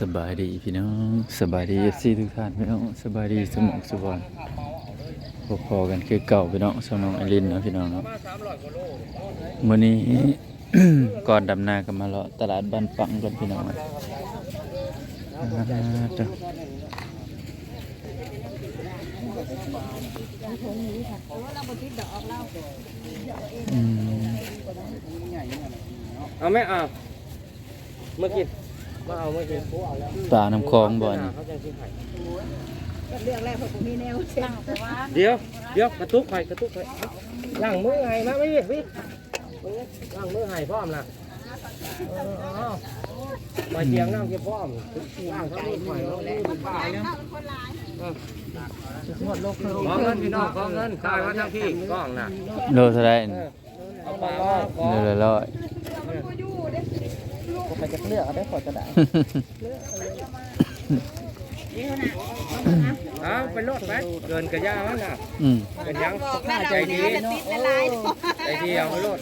สบายดีพี่น้องสบายดีเอฟซีทุกท่านพี่น้องสบายดีสมองสุวรรณพอๆกันคือเก่าพี่น้องสำน้องไอรินเนาะพี่น้องเนาะมื้อนี้ก่อนดำนาก็มาเลาะตลาดบ้านปังกันพี่น้องอ่าจ้ะอืมเอาไหมเอาเมื่อกี้ มาเอาเมื่อกี้ปลาน้ำคลองบ่อนเขาจะซื้อไข่เรื่องแรกผมมีแนวเช่นเดี๋ยวเดี๋ยวกระตุกไข่กระตุกไข่ล้างมือไห้มาไม่พี่พี่ล้างมือไห้พร้อมนะเออเอาไปเตียงนั่งเก็บพร้อมล้างทั้งมือไข่แล้วมือป่าเนี่ยขอเงินพี่น้องขอเงินตายว่าทั้งพี่กล้องน่ะโลเท่าไหรเออเอาปลามาขอโลละร้อย ไปจะเลือกเอาได้ขอจะได้เอาไปโลดไปเกินกระยามันน่ะอืมเป็นยังใจดีใจดีเอาไปโลด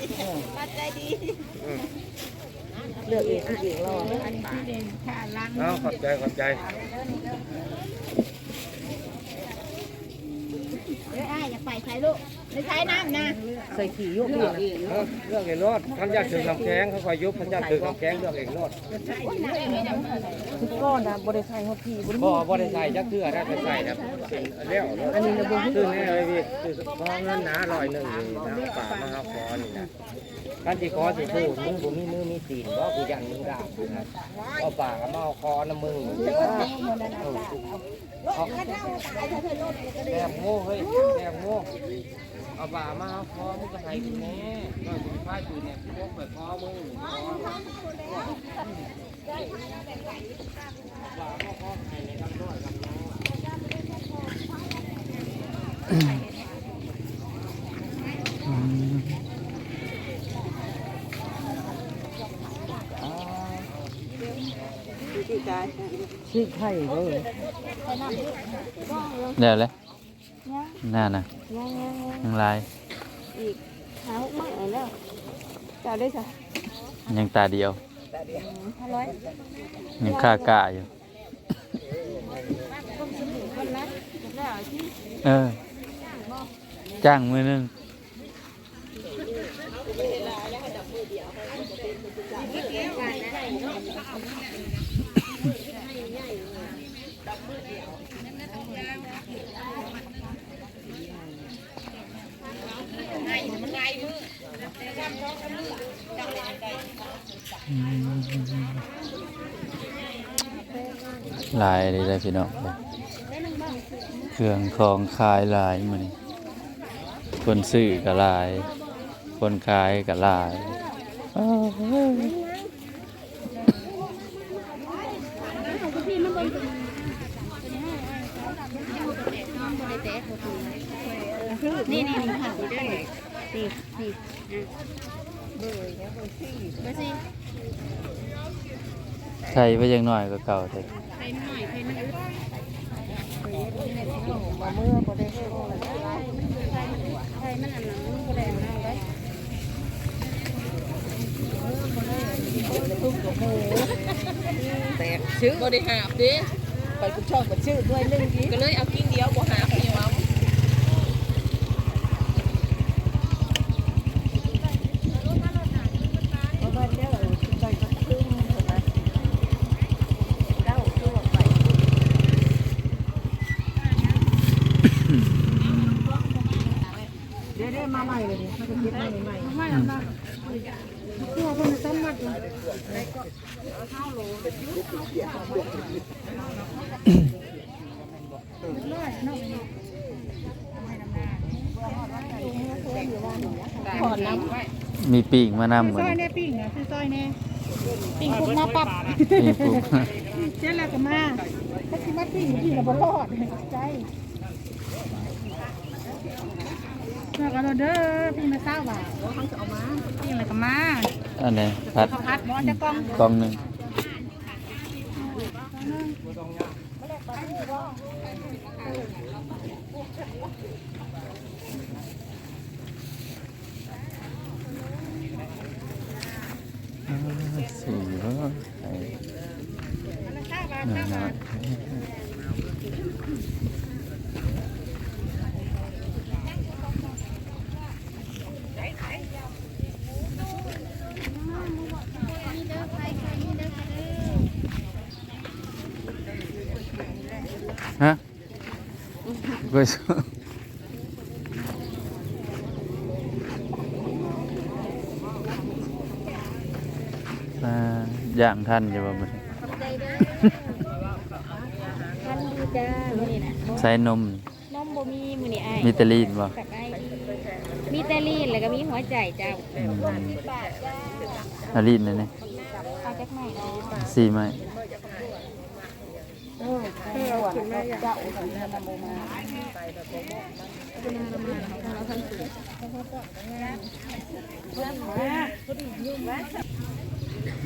เลือกเองเองรอเอาขอบใจขอบใจ เอ้ยอ้ายอยาก ไปใช้ลูกไม่ใช้น้ำนะ ใส่ขี่ยุกเลือกเองเออเลือกเองโลดท่านอยากถือคำแข้งเขาคอยยุบท่านอยากถือคำแข้งเลือกเองโลดทุกก้อนนะบริษัทเขาทีบริบ่บ่ได้ใส่จักเทื่อได้ไปใส่ครับเป็นแล้วโลดอันนี้นะบ่คือแน่เลยพี่คือพอเงินหนาร้อยหนึงนี่นะป่ามาหาขอนี่นะ การที่ขอสิทูดมึงบ่มีมือมีตีนบ่กูยันมึงด่ากูนะเอาปาก็มาเอาคอนะมึงเอาแอบโง่เฮ้ยแอบโง่เอาป่ามาเอาคอมึงก็ให้กูแน่ก็กูพาอยู่เนี่ยพวกไปคอมึงคอชื่อ ไข่เลยเดี๋ยวเลยน่าน่ะยังยังยังยังลายอีกหาหกมื้อแล้วจะได้จ้ะยังตาเดียวห้าร้อยยังค่ากะอยู่คนละแล้วที่เออจ้างมือหนึงห ลายเลยได้พี่น้องเครื่องของขายลายมื้อนคนซื้อก็หลาย คนขายก็หลายอ้าวเฮ้ย นี่นี่นี่ค่ะนี่นี่นี่เบอร์เบอร์สี่เบอร์สี่ใช้ไว้ยังหน้อยก็เก่าแต่ใหน่อยใครมันอึดมาเมื่อบริษัทใครมันอันนั้นก็แรงเอาไว้แตกชื่อบริหารดิไปกุช่องกับชื่อด้วยนึ่งทีก็เลยเอากิ้งเดียวกูหาพี่วะเพราะว่าเดี๋ยวใจก็ครึ่งนะเก้าตัวไป เดี๋ยวได้มาใหม่เลยเขาจะคิดมาใหม่ ไม่เอาละตัวคนต้นมัดเลยขอน้มีปีกมานำเหมืซอนอยแน่ปิ้งนะคือซอยแน่ปิ้งคุกมาปับมีปุ๊บ เจ้าแล้วก็มาถ้าคิดว่าปิ้งอยู่ที่เราบ่รอดใจ แล้วก็เด้อปิ้งละเศร้าบาทเอามาปิ้งแล้วก็มาอันนี้พัดเขาวผัดหม้อจะกล้องกล่องหนึ่งสี่ร้อยน้อยๆ ก็ชอบอ่าย่างท่านอยู่บ่มื้อนี้ขอบใจเด้อทันดีจ้ามื้อนี้น่ะใส่นมนมบ่มีมื้อนี้อ้ายมีแตลีนบ่กับไอ้มีแต่ลีนแล้วก็มีหัวใจเจ้า อืมอาลีนนั่นนี่เอาจักไม้เนาะ สี่ไม้เออเออขึ้นมาเจ้าของนำบ่มา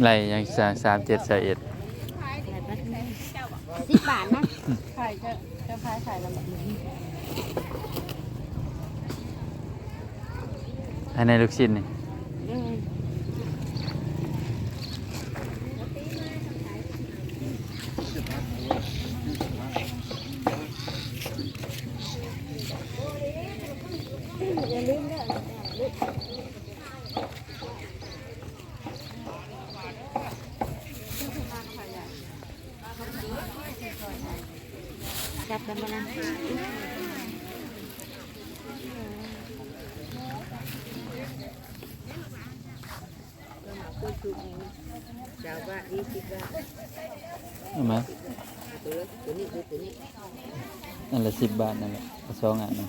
ไรยังสามสามเจ็ดสเอ็ดสิบบาทนะขายจะจะขายขายลำบากให้ในลูกชิ้นนี่ จับกันมานะเจ้าว่าดีสิว่าเอาไหมตัวนี้ตัวนี้นั่นแหละสิบบาทนั่นแหละสองอันนะ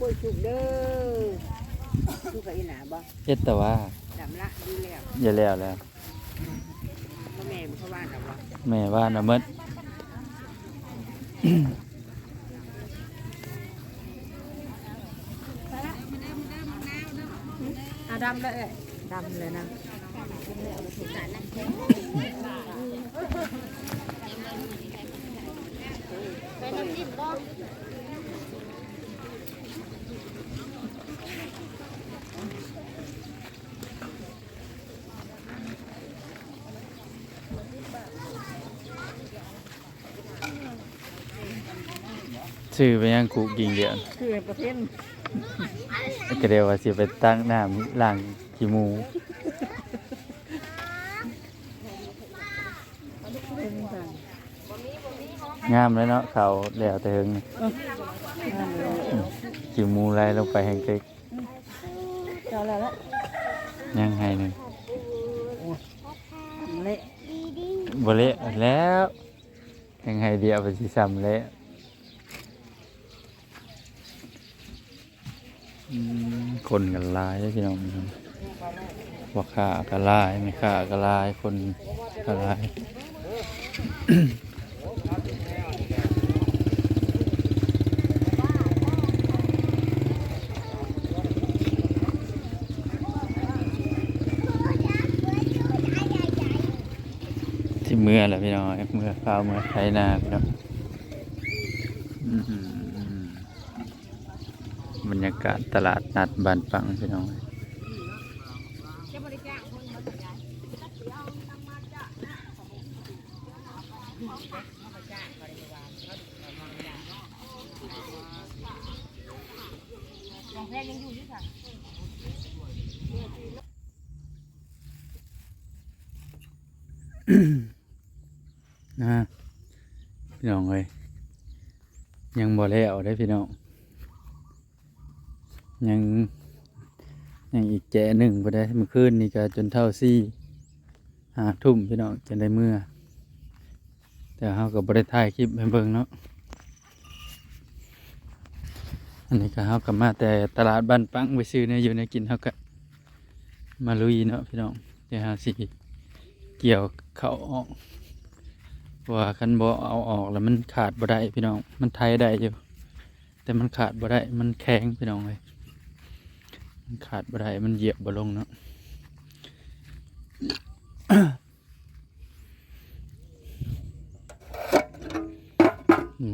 มาคุยชุกเด้อชุกกับอีหนาบ่เอ็ดแต่ว่าดำละดีแล้วอย่าแล้วแล้ว พ่อแม่มันเขาว่าดำละแม่ว่านะมดอะดำเลยดำเลยนะไปน้ำจิ้มบ่ ชื่อไปยังกูกิ่งเดียวคือประเภทก็เดียวว่าสิไปตั้งน้ำล้างขี้หมูงามเลยเนาะเขาแล้วแต่เฮงนี่อืมขี้หมูไล่ลงไปแห้งเก๊กเจ้าแล้วละยังให้หนึ่งเละบ่เละแล้วยังให้เดียวไปสิซ้ำเละอืม คนกันลายเด้อพี่น้องว่าค่าก็หลายไม่ค่าก็หลายคนก็หลายที่เมื่อแหละพี่น้องเมื่อข้าวเมื่อไถนาพี่น้องอื้อหือบ รรยากาศตลาดนัดบานปังพี่น้องนะพี่น้องเลยยังบ่แล้วได้พี่น้อง ยังยังอีกแจหนึ่งพอได้มื่อคืนนี่ก็จนเท่าซี่หาทุ่มพี่น้องจะได้เมื่อ แต่เขาก็บ่ได้ถ่ายคลิปให้เบิ่งเนาะอันนี้ก็เขาก็มาแต่ตลาดบ้านปังไปซื้อเนี่ยอยู่ในกินเขาก็มาลุยเนาะพี่น้องเดี๋ยวหาสิเกี่ยวเขาออกว่าคันบ่เอาออกแล้วมันขาดบ่ได้พี่น้องมันไทยได้อยู่แต่มันขาดบ่ได้มันแข็งพี่น้องเลย ขาดบ่ได้มันเหยียบบ่ลงเนาะ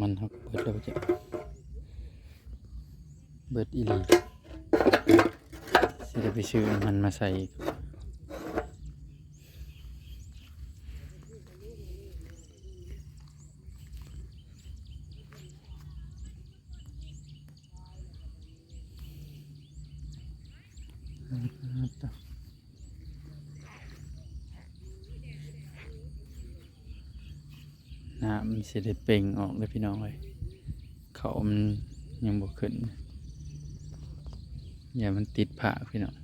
มันหักเบิดแล้วจะเบิดอีหลีจะไปซื้อมันมาใส่อีก น้ำมันสิได้เป่งออกเลยพี่น้องเลยเขามันยังบ่ขึ้น อย่ามันติดผ่าพี่น้อง